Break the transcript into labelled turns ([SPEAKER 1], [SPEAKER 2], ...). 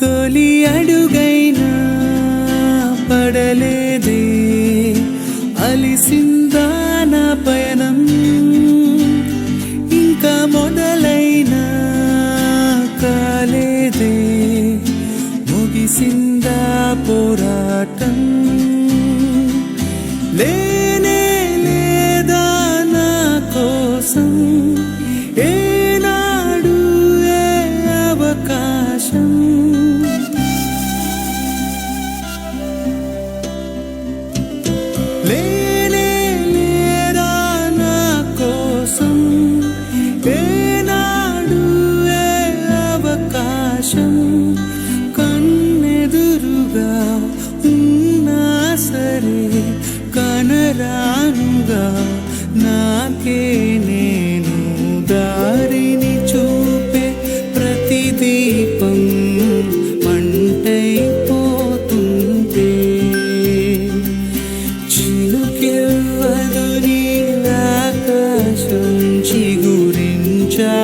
[SPEAKER 1] తొలి అడుగైనా పడలేదే. అలిసిందా నా పయనం? ఇంకా మొదలైనా కాలేదే. ముగిసిందా పోరాటం? లేనే లేదా నా కోసం? ఆకాశం కన్నెదురుగా ఉన్నా సరే కనరానుగా నాకే నేను దారిని చూపే ప్రతి దీపం మంటైపోతుంటే. చిలుకెవ్వదు నీలాకాశం చిగురించా